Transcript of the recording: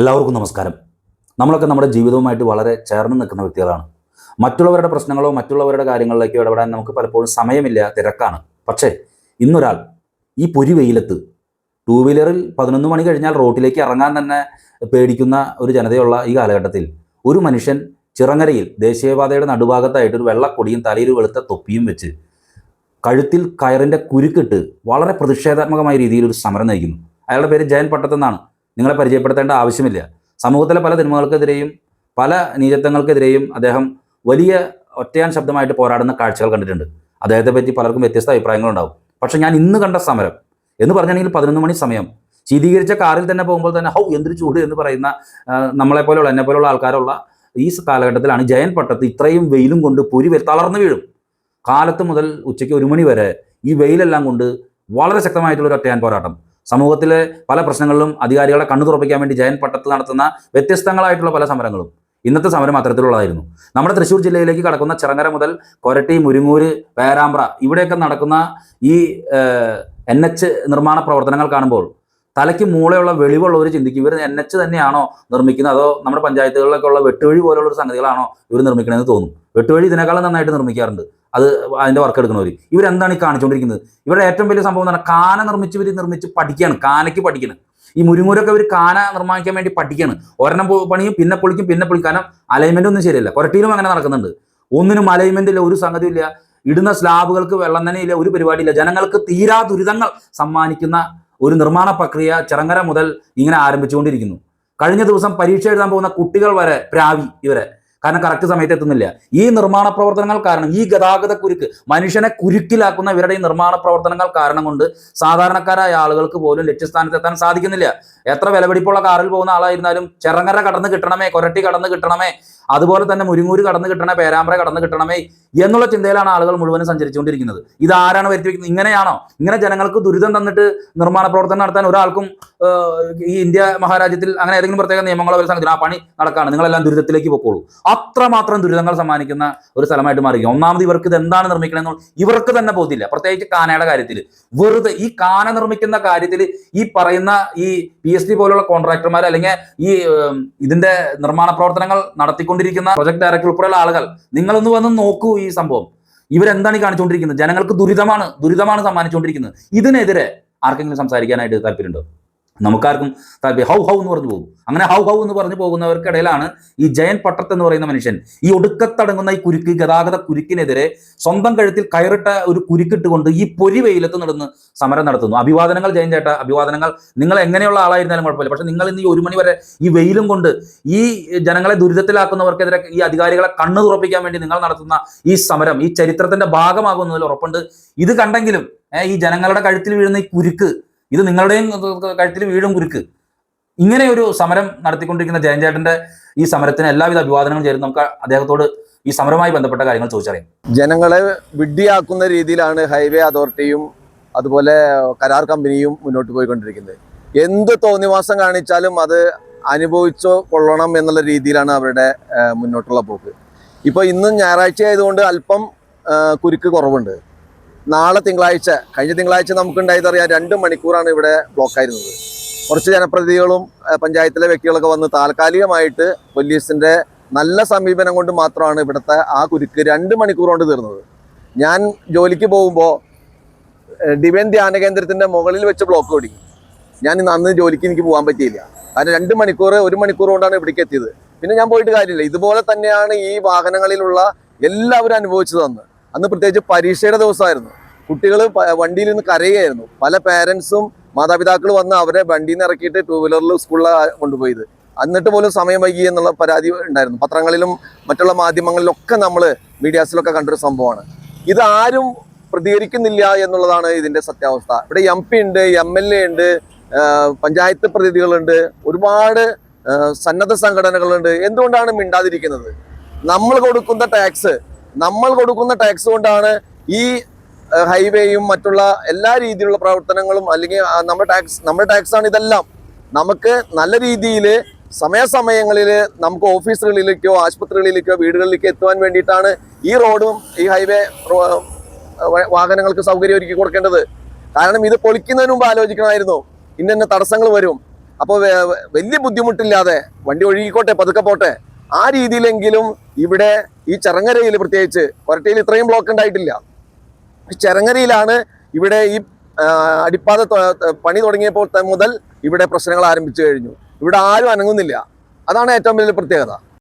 എല്ലാവർക്കും നമസ്കാരം. നമ്മളൊക്കെ നമ്മുടെ ജീവിതവുമായിട്ട് വളരെ ചേർന്ന് നിൽക്കുന്ന വ്യക്തികളാണ്. മറ്റുള്ളവരുടെ പ്രശ്നങ്ങളോ മറ്റുള്ളവരുടെ കാര്യങ്ങളിലേക്കോ ഇടപെടാൻ നമുക്ക് പലപ്പോഴും സമയമില്ല തിരക്കാണ്. പക്ഷേ ഇന്നൊരാൾ ഈ പൊരി വെയിലത്ത് ടൂ വീലറിൽ പതിനൊന്ന് മണി കഴിഞ്ഞാൽ റോട്ടിലേക്ക് ഇറങ്ങാൻ തന്നെ പേടിക്കുന്ന ഒരു ജനതയുള്ള ഈ കാലഘട്ടത്തിൽ ഒരു മനുഷ്യൻ ചിറങ്ങരയിൽ ദേശീയപാതയുടെ നടുഭാഗത്തായിട്ട് ഒരു വെള്ളക്കൊടിയും തലയിൽ വെളുത്ത തൊപ്പിയും വെച്ച് കഴുത്തിൽ കയറിന്റെ കുരുക്കിട്ട് വളരെ പ്രതിഷേധാത്മകമായ രീതിയിൽ ഒരു സമരം നയിക്കുന്നു. അയാളുടെ പേര് ജയൻ പട്ടത്തെന്നാണ്. നിങ്ങളെ പരിചയപ്പെടുത്തേണ്ട ആവശ്യമില്ല. സമൂഹത്തിലെ പല തിന്മകൾക്കെതിരെയും പല നീചത്വങ്ങൾക്കെതിരെയും അദ്ദേഹം വലിയ ഒറ്റയാൻ ശബ്ദമായിട്ട് പോരാടുന്ന കാഴ്ചകൾ കണ്ടിട്ടുണ്ട്. അദ്ദേഹത്തെ പറ്റി പലർക്കും വ്യത്യസ്ത അഭിപ്രായങ്ങളുണ്ടാവും. പക്ഷേ ഞാൻ ഇന്ന് കണ്ട സമരം എന്ന് പറഞ്ഞാണെങ്കിൽ പതിനൊന്ന് മണി സമയം. ശീതീകരിച്ച കാറിൽ തന്നെ പോകുമ്പോൾ തന്നെ ഹൗ എന്തൊരു ചൂട് എന്ന് പറയുന്ന നമ്മളെപ്പോലുള്ള എന്നെ പോലുള്ള ആൾക്കാരുള്ള ഈ കാലഘട്ടത്തിലാണ് ജയൻ പട്ടത്ത് ഇത്രയും വെയിലും കൊണ്ട് പൊരി തളർന്നു വീഴും. കാലത്ത് മുതൽ ഉച്ചയ്ക്ക് ഒരു മണി വരെ ഈ വെയിലെല്ലാം കൊണ്ട് വളരെ ശക്തമായിട്ടുള്ള ഒരു ഒറ്റയാൻ പോരാട്ടം. സമൂഹത്തിലെ പല പ്രശ്നങ്ങളിലും അധികാരികളെ കണ്ണു തുറപ്പിക്കാൻ വേണ്ടി ജയൻ പട്ടത്ത് നടത്തുന്ന വ്യത്യസ്തങ്ങളായിട്ടുള്ള പല സമരങ്ങളും ഇന്നത്തെ സമരം അത്തരത്തിലുള്ളതായിരുന്നു. നമ്മുടെ തൃശ്ശൂർ ജില്ലയിലേക്ക് കടക്കുന്ന ചിറങ്ങര മുതൽ കൊരട്ടി മുരിങ്ങൂര് പേരാമ്പ്ര ഇവിടെയൊക്കെ നടക്കുന്ന ഈ എൻ എച്ച് നിർമ്മാണ പ്രവർത്തനങ്ങൾ കാണുമ്പോൾ തലയ്ക്ക് മൂളയുള്ള വെളിവുള്ളവർ ചിന്തിക്കും. ഇവർ എൻ എച്ച് തന്നെയാണോ നിർമ്മിക്കുന്നത്? അതോ നമ്മുടെ പഞ്ചായത്തുകളിലൊക്കെ ഉള്ള വെട്ടുവഴി പോലെയുള്ള സംഗതികളാണോ ഇവർ നിർമ്മിക്കണമെന്ന് തോന്നും. വെട്ടുവഴി ഇതിനേക്കാളും നന്നായിട്ട് നിർമ്മിക്കാറുണ്ട്. അത് അതിന്റെ വർക്ക് എടുക്കുന്നവർ ഇവരെന്താണ് ഈ കാണിച്ചുകൊണ്ടിരിക്കുന്നത് ഇവരുടെ ഏറ്റവും വലിയ സംഭവം എന്ന് പറഞ്ഞാൽ കാന നിർമ്മിച്ച് ഇവർ നിർമ്മിച്ച് പഠിക്കുകയാണ്. കാനയ്ക്ക് പഠിക്കണം. ഈ മുരുങ്ങൂരൊക്കെ ഇവർ കാന നിർമ്മിക്കാൻ വേണ്ടി പഠിക്കുകയാണ്. ഒരെണ്ണം പണിയും പിന്നെ പൊളിക്കും പിന്നെ പൊളിക്കും. കാരണം അലൈൻമെന്റ് ഒന്നും ശരിയല്ല. കുരട്ടിയിലും അങ്ങനെ നടക്കുന്നുണ്ട്. ഒന്നിനും അലൈൻമെന്റ് ഇല്ല ഒരു സംഗതിയില്ല ഇടുന്ന സ്ലാബുകൾക്ക് വെള്ളം തന്നെ ഇല്ല ഒരു പരിപാടിയില്ല ജനങ്ങൾക്ക് തീരാ ദുരിതങ്ങൾ സമ്മാനിക്കുന്ന ഒരു നിർമ്മാണ പ്രക്രിയ ചിറങ്ങര മുതൽ ഇങ്ങനെ ആരംഭിച്ചുകൊണ്ടിരിക്കുന്നു. കഴിഞ്ഞ ദിവസം പരീക്ഷ എഴുതാൻ പോകുന്ന കുട്ടികൾ വരെ പ്രാവി ഇവരെ. കാരണം കറക്റ്റ് സമയത്ത് എത്തുന്നില്ല. ഈ നിർമ്മാണ പ്രവർത്തനങ്ങൾ കാരണം ഈ ഗതാഗത കുരുക്ക് മനുഷ്യനെ കുരുക്കിലാക്കുന്ന ഇവരുടെ ഈ നിർമ്മാണ പ്രവർത്തനങ്ങൾ കാരണം കൊണ്ട് സാധാരണക്കാരായ ആളുകൾക്ക് പോലും ലക്ഷ്യസ്ഥാനത്ത് എത്താൻ സാധിക്കുന്നില്ല. എത്ര വിലപിടിപ്പുള്ള കാറിൽ പോകുന്ന ആളായിരുന്നാലും ചെറങ്ങര കടന്ന് കിട്ടണമേ കൊരട്ടി കടന്ന് കിട്ടണമേ അതുപോലെ തന്നെ മുരിങ്ങൂര് കടന്ന് കിട്ടണേ പേരാമ്പ്ര കടന്ന് കിട്ടണമേ എന്നുള്ള ചിന്തയിലാണ് ആളുകൾ മുഴുവനും സഞ്ചരിച്ചുകൊണ്ടിരിക്കുന്നത്. ഇതാരാണ് വരുത്തി വെക്കുന്നത് ഇങ്ങനെയാണോ? ഇങ്ങനെ ജനങ്ങൾക്ക് ദുരിതം തന്നിട്ട് നിർമ്മാണ പ്രവർത്തനം നടത്താൻ ഒരാൾക്കും ഈ ഇന്ത്യ മഹാരാജ്യത്തിൽ അങ്ങനെ ഏതെങ്കിലും പ്രത്യേക നിയമങ്ങളോ സംഗതി ആ പണി നടക്കാണ്. നിങ്ങളെല്ലാം ദുരിതത്തിലേക്ക് പൊക്കോളൂ. അത്രമാത്രം ദുരിതങ്ങൾ സമ്മാനിക്കുന്ന ഒരു സ്ഥലമായിട്ട് മാറിയിരിക്കും ഒന്നാമത് ഇവർക്ക് ഇത് എന്താണ് നിർമ്മിക്കണമെന്ന് ഇവർക്ക് തന്നെ ബോധ്യമില്ല. പ്രത്യേകിച്ച് കാനയുടെ കാര്യത്തിൽ വെറുതെ ഈ കാന നിർമ്മിക്കുന്ന കാര്യത്തിൽ ഈ പറയുന്ന ഈ പി എസ് ഡി പോലുള്ള കോൺട്രാക്ടർമാർ അല്ലെങ്കിൽ ഈ ഇതിന്റെ നിർമ്മാണ പ്രവർത്തനങ്ങൾ നടത്തിക്കൊണ്ടിരിക്കുന്ന പ്രൊജക്ട് ഡയറക്ടർ ഉൾപ്പെടെയുള്ള ആളുകൾ നിങ്ങളൊന്ന് വന്ന് നോക്കൂ ഈ സംഭവം. ഇവരെന്താണ് കാണിച്ചുകൊണ്ടിരിക്കുന്നത്? ജനങ്ങൾക്ക് ദുരിതമാണ് ദുരിതമാണ് സമ്മാനിച്ചുകൊണ്ടിരിക്കുന്നത്. ഇതിനെതിരെ ആർക്കെങ്കിലും സംസാരിക്കാനായിട്ട് താല്പര്യമുണ്ടോ? നമുക്കാർക്കും താല്പര്യം ഹൗ ഹൗ എന്ന് പറഞ്ഞു പോകും. അങ്ങനെ ഹൗ ഹൗ എന്ന് പറഞ്ഞു പോകുന്നവർക്കിടയിലാണ് ഈ ജയൻ പട്ടത്ത് എന്ന് പറയുന്ന മനുഷ്യൻ ഈ ഒടുക്കത്തടങ്ങുന്ന ഈ കുരുക്ക് ഗതാഗത കുരുക്കിനെതിരെ സ്വന്തം കഴുത്തിൽ കയറിട്ട ഒരു കുരുക്കിട്ടുകൊണ്ട് ഈ പൊരി വെയിലത്ത് നടന്ന് സമരം നടത്തുന്നു. അഭിവാദനങ്ങൾ ജയൻ ചേട്ട അഭിവാദനങ്ങൾ. നിങ്ങൾ എങ്ങനെയുള്ള ആളായിരുന്നാലും കുഴപ്പമില്ല. പക്ഷെ നിങ്ങൾ ഇന്ന് ഈ ഒരു മണി വരെ ഈ വെയിലും കൊണ്ട് ഈ ജനങ്ങളെ ദുരിതത്തിലാക്കുന്നവർക്കെതിരെ ഈ അധികാരികളെ കണ്ണു തുറപ്പിക്കാൻ വേണ്ടി നിങ്ങൾ നടത്തുന്ന ഈ സമരം ഈ ചരിത്രത്തിന്റെ ഭാഗമാകുന്നതിൽ ഉറപ്പുണ്ട്. ഇത് കണ്ടെങ്കിലും ഈ ജനങ്ങളുടെ കഴുത്തിൽ വീഴുന്ന ഈ കുരുക്ക് ഇത് നിങ്ങളുടെയും കഴുത്തിൽ വീഴും കുരുക്ക്. ഇങ്ങനെ ഒരു സമരം നടത്തിക്കൊണ്ടിരിക്കുന്ന ജയൻചേട്ടന്റെ ഈ സമരത്തിന് എല്ലാവിധ അഭിവാദനങ്ങളും ചേരും. നമുക്ക് അദ്ദേഹത്തോട് ഈ സമരവുമായി ബന്ധപ്പെട്ട കാര്യങ്ങൾ ചോദിച്ചറിയാം. ജനങ്ങളെ വിഡ്ഢിയാക്കുന്ന രീതിയിലാണ് ഹൈവേ അതോറിറ്റിയും അതുപോലെ കരാർ കമ്പനിയും മുന്നോട്ട് പോയിക്കൊണ്ടിരിക്കുന്നത്. എന്ത് തോന്നിവാസം കാണിച്ചാലും അത് അനുഭവിച്ചോ കൊള്ളണം എന്നുള്ള രീതിയിലാണ് അവരുടെ മുന്നോട്ടുള്ള പോക്ക്. ഇപ്പോൾ ഇന്നും ഞായറാഴ്ച ആയതുകൊണ്ട് അല്പം കുരുക്ക് കുറവുണ്ട്. നാളെ തിങ്കളാഴ്ച കഴിഞ്ഞ തിങ്കളാഴ്ച നമുക്ക് ഉണ്ടായതറിയാം രണ്ട് മണിക്കൂറാണ് ഇവിടെ ബ്ലോക്കായിരുന്നത്. കുറച്ച് ജനപ്രതിനിധികളും പഞ്ചായത്തിലെ വ്യക്തികളൊക്കെ വന്ന് താൽക്കാലികമായിട്ട് പോലീസിന്റെ നല്ല സമീപനം കൊണ്ട് മാത്രമാണ് ഇവിടുത്തെ ആ കുരുക്ക് രണ്ട് മണിക്കൂർ കൊണ്ട് തീർന്നത്. ഞാൻ ജോലിക്ക് പോകുമ്പോൾ ഡിവൈൻ ധ്യാന കേന്ദ്രത്തിന്റെ മുകളിൽ വെച്ച് ബ്ലോക്ക് ഓടിക്കും ഞാൻ ഇന്ന് അന്ന് ജോലിക്ക് എനിക്ക് പോകാൻ പറ്റിയില്ല. കാരണം രണ്ട് മണിക്കൂർ ഒരു മണിക്കൂർ കൊണ്ടാണ് ഇവിടേക്ക് എത്തിയത്. പിന്നെ ഞാൻ പോയിട്ട് കാര്യമില്ല. ഇതുപോലെ തന്നെയാണ് ഈ വാഹനങ്ങളിലുള്ള എല്ലാവരും അനുഭവിച്ചു അന്ന്. അന്ന് പ്രത്യേകിച്ച് പരീക്ഷയുടെ ദിവസമായിരുന്നു. കുട്ടികൾ വണ്ടിയിൽ നിന്ന് കരയുകയായിരുന്നു. പല പേരൻസും മാതാപിതാക്കൾ വന്ന് അവരെ വണ്ടിയിൽ നിന്ന് ഇറക്കിയിട്ട് ടൂ വീലറിൽ സ്കൂളിൽ കൊണ്ടുപോയത്. എന്നിട്ട് പോലും സമയം വൈകി എന്നുള്ള പരാതി ഉണ്ടായിരുന്നു. പത്രങ്ങളിലും മറ്റുള്ള മാധ്യമങ്ങളിലൊക്കെ നമ്മൾ മീഡിയാസിലൊക്കെ കണ്ടൊരു സംഭവമാണ്. ഇത് ആരും പ്രതികരിക്കുന്നില്ല എന്നുള്ളതാണ് ഇതിന്റെ സത്യാവസ്ഥ. ഇവിടെ എം പി ഉണ്ട് എം എൽ എ ഉണ്ട് പഞ്ചായത്ത് പ്രതിനിധികളുണ്ട് ഒരുപാട് സന്നദ്ധ സംഘടനകളുണ്ട്. എന്തുകൊണ്ടാണ് മിണ്ടാതിരിക്കുന്നത്? നമ്മൾ കൊടുക്കുന്ന ടാക്സ് നമ്മൾ കൊടുക്കുന്ന ടാക്സ് കൊണ്ടാണ് ഈ ഹൈവേയും മറ്റുള്ള എല്ലാ രീതിയിലുള്ള പ്രവർത്തനങ്ങളും അല്ലെങ്കിൽ നമ്മുടെ ടാക്സ് നമ്മുടെ ടാക്സ് ആണ് ഇതെല്ലാം. നമുക്ക് നല്ല രീതിയിൽ സമയാസമയങ്ങളിൽ നമുക്ക് ഓഫീസുകളിലേക്കോ ആശുപത്രികളിലേക്കോ വീടുകളിലേക്കോ എത്തുവാൻ വേണ്ടിയിട്ടാണ് ഈ റോഡും ഈ ഹൈവേ വാഹനങ്ങൾക്ക് സൗകര്യം ഒരുക്കി കൊടുക്കേണ്ടത്. കാരണം ഇത് പൊളിക്കുന്നതിന് മുമ്പ് ആലോചിക്കണമായിരുന്നു. ഇന്ന തടസ്സങ്ങൾ വരും. അപ്പോൾ വലിയ ബുദ്ധിമുട്ടില്ലാതെ വണ്ടി ഒഴുകിക്കോട്ടെ പതുക്കെ പോട്ടെ. ആ രീതിയിലെങ്കിലും ഇവിടെ ഈ ചെറങ്ങരയിൽ പ്രത്യേകിച്ച് ഒരട്ടയിൽ ഇത്രയും ബ്ലോക്ക് ഉണ്ടായിട്ടില്ല. ചെറങ്ങരയിലാണ് ഇവിടെ ഈ അടിപ്പാത പണി തുടങ്ങിയപ്പോൾ മുതൽ ഇവിടെ പ്രശ്നങ്ങൾ ആരംഭിച്ചു കഴിഞ്ഞു. ഇവിടെ ആരും അനങ്ങുന്നില്ല. അതാണ് ഏറ്റവും വലിയ പ്രത്യേകത.